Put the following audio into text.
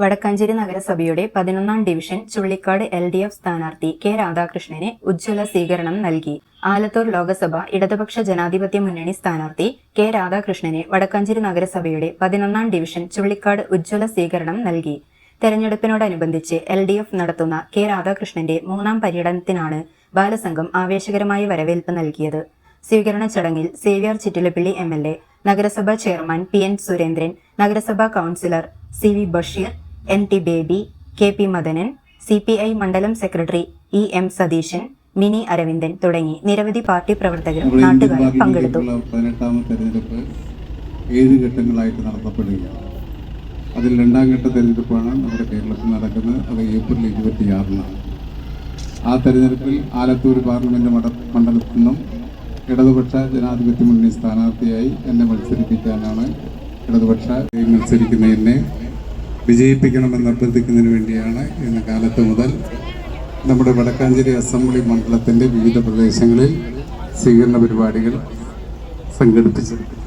വടക്കാഞ്ചേരി നഗരസഭയുടെ പതിനൊന്നാം division Chullikkad L D F സ്ഥാനാർത്ഥി കെ രാധാകൃഷ്ണന് ഉജ്ജ്വല സ്വീകരണം നൽകി. ആലത്തൂർ ലോകസഭ ഇടതുപക്ഷ ജനാധിപത്യ മുന്നണി സ്ഥാനാർത്ഥി കെ രാധാകൃഷ്ണന് വടക്കാഞ്ചേരി നഗരസഭയുടെ പതിനൊന്നാം ഡിവിഷൻ ചുള്ളിക്കാട് ഉജ്ജ്വല സ്വീകരണം നൽകി. തെരഞ്ഞെടുപ്പിനോടനുബന്ധിച്ച് എൽ ഡി എഫ് നടത്തുന്ന കെ രാധാകൃഷ്ണന്റെ മൂന്നാം പര്യടനത്തിനാണ് ബാലസംഘം ആവേശകരമായ വരവേൽപ്പ് നൽകിയത്. സ്വീകരണ ചടങ്ങിൽ Xavier Chittilappilly M L A നഗരസഭാ ചെയർമാൻ പി എൻ സുരേന്ദ്രൻ നഗരസഭാ councillor C V Basheer N T Baby K P Madanan C P I മണ്ഡലം secretary E M Satheesan Mini Aravindan തുടങ്ങി നിരവധി പാർട്ടി പ്രവർത്തകരും നാട്ടുകാരും പങ്കെടുത്തു. പതിനെട്ടാമത്തെ പതിനെട്ടാമത് തെരഞ്ഞെടുപ്പ് ഏഴ് ഘട്ടങ്ങളായിട്ട് നടത്തപ്പെടുകയാണ്. അതിൽ രണ്ടാം ഘട്ട തെരഞ്ഞെടുപ്പാണ് നമ്മുടെ കേരളത്തിൽ നടക്കുന്നത്. അത് ഏപ്രിൽ ഇരുപത്തിയാറിനാണ് ആ തെരഞ്ഞെടുപ്പിൽ ആലത്തൂർ പാർലമെന്റ് മണ്ഡ മണ്ഡലത്തിൽ നിന്നും ഇടതുപക്ഷ ജനാധിപത്യ മുന്നണി സ്ഥാനാർത്ഥിയായി എന്നെ മത്സരിപ്പിക്കാനാണ് ഇടതുപക്ഷ മത്സരിക്കുന്ന എന്നെ വിജയിപ്പിക്കണമെന്ന് അഭ്യർത്ഥിക്കുന്നതിന് വേണ്ടിയാണ് ഇന്ന് കാലത്ത് മുതൽ നമ്മുടെ വടക്കാഞ്ചേരി അസംബ്ലി മണ്ഡലത്തിന്റെ വിവിധ പ്രദേശങ്ങളിൽ സ്വീകരണ പരിപാടികൾ സംഘടിപ്പിച്ചത്